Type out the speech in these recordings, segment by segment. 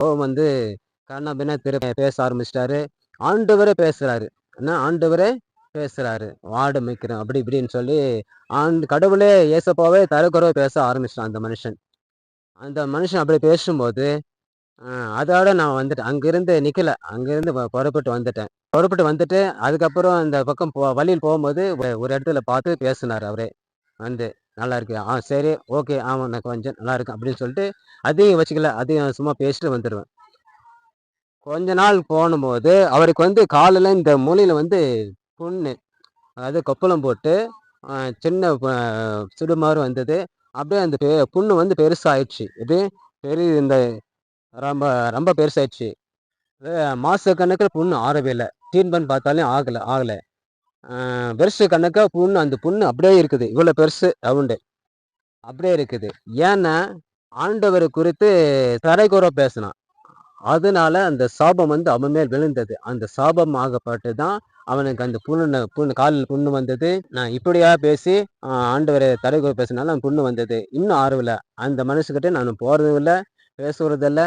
கோபம் வந்து கண்ணா பின்ன திரும்ப பேச ஆரம்பிச்சிட்டாரு. ஆண்டவரே பேசுறாரு. என்ன? ஆண்டவரே பேசுறாரு. வாடு மிக்கிறேன் அப்படி இப்படின்னு சொல்லி ஆண்டு கடவுளே ஏசப்பாவே தரக்குறவை பேச ஆரம்பிச்சிட்டான் அந்த மனுஷன். அந்த மனுஷன் அப்படி பேசும்போது அதோட நான் வந்துட்டேன். அங்கிருந்து நிக்கல. அங்கிருந்து புறப்பட்டு வந்துட்டேன். புறப்பட்டு வந்துட்டு அதுக்கப்புறம் அந்த பக்கம் போ வழியில் போகும்போது ஒரு இடத்துல பார்த்து பேசினார் அவரே. வந்து நல்லா இருக்கு. ஆ சரி ஓகே. ஆமாம் நான் கொஞ்சம் நல்லா இருக்கு அப்படின்னு சொல்லிட்டு அதையும் வச்சுக்கல. அதையும் சும்மா பேசிட்டு வந்துடுவேன் கொஞ்ச நாள் போனும்போது அவருக்கு வந்து காலில் இந்த மூலையில் வந்து புண்ணு அதாவது கொப்பளம் போட்டு சின்ன சுடுமாறு வந்தது. அப்படியே அந்த பெ புண்ணு வந்து பெருசாகிடுச்சு இது பெரிய இந்த ரொம்ப ரொம்ப பெருசாகிடுச்சு மாத கணக்கில் புண்ணு ஆறவே இல்லை. ட்ரீட்மெண்ட் பார்த்தாலும் ஆகலை ஆகலை. பெருசு கணக்காக புண்ணு அந்த புண்ணு அப்படியே இருக்குது. இவ்வளோ பெருசு ரவுண்டு. அப்படியே இருக்குது. ஏன்னா ஆண்டவர் குறித்து தரைக்குற பேசினான். அதனால அந்த சாபம் வந்து அவன் மேல் விழுந்தது. அந்த சாபம் ஆகப்பட்டு தான் அவனுக்கு அந்த புண்ணு புண்ணு காலில் புண்ணு வந்தது. நான் இப்படியா பேசி ஆஹ், ஆண்டவரை தரைக்குற பேசினால அவன் புண்ணு வந்தது. இன்னும் ஆர்வல. அந்த மனுஷக்கிட்ட நான் போகிறதும் இல்லை பேசுறதும் இல்லை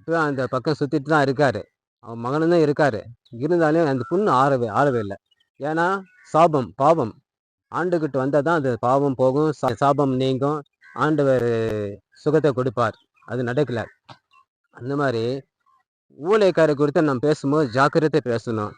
இப்போ அந்த பக்கம் சுற்றிட்டு தான் இருக்காரு. அவன் மகனும் தான் இருக்காரு. இருந்தாலும் அந்த புண்ணு ஆறவே ஆறவே இல்லை. ஏன்னா சாபம் பாவம். ஆண்டுகிட்ட வந்தால் தான் அது பாவம் போகும் சா- சாபம் நீங்கும். ஆண்டவர் சுகத்தை கொடுப்பார். அது நடக்கல. அந்த மாதிரி ஊழியக்காரர் குறித்து நம்ம பேசும்போது ஜாக்கிரதை பேசணும்.